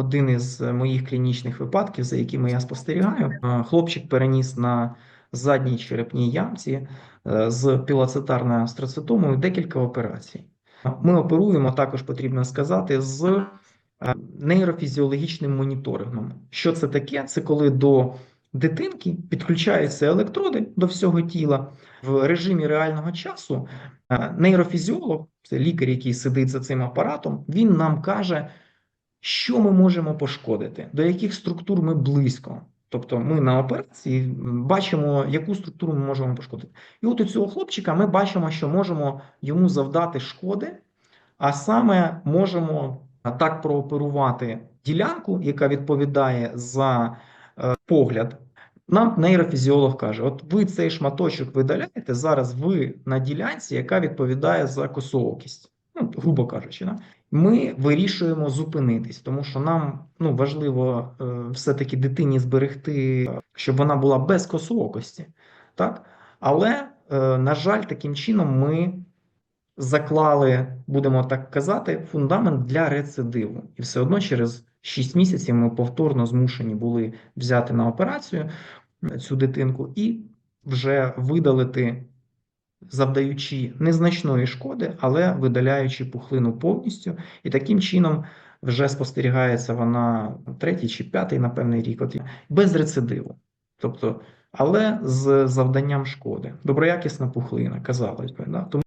один із моїх клінічних випадків, за якими я спостерігаю. Е, Хлопчик переніс на задній черепній ямці е, з пілоцитарною астроцитомою декілька операцій. Ми оперуємо також, потрібно сказати, з е, нейрофізіологічним моніторингом. Що це таке? Це коли до дитинки підключаються електроди до всього тіла в режимі реального часу. Нейрофізіолог, це лікар, який сидить за цим апаратом, він нам каже, що ми можемо пошкодити, до яких структур ми близько. Тобто ми на операції бачимо, яку структуру ми можемо пошкодити. І от у цього хлопчика ми бачимо, що можемо йому завдати шкоди, а саме можемо так прооперувати ділянку, яка відповідає за е, погляд. Нам нейрофізіолог каже: от ви цей шматочок видаляєте, зараз ви на ділянці, яка відповідає за косоокість. Грубо кажучи, да? ми вирішуємо зупинитись, тому що нам ну, важливо е, все-таки дитині зберегти, е, щоб вона була без косоокості. Так? Але, е, на жаль, таким чином ми заклали, будемо так казати, фундамент для рецидиву. І все одно через 6 місяців ми повторно змушені були взяти на операцію цю дитинку і вже видалити, завдаючи незначної шкоди, але видаляючи пухлину повністю. І таким чином вже спостерігається вона третій чи п'ятий, на рік, от, без рецидиву. Тобто, але з завданням шкоди. Доброякісна пухлина, казалось би. Да?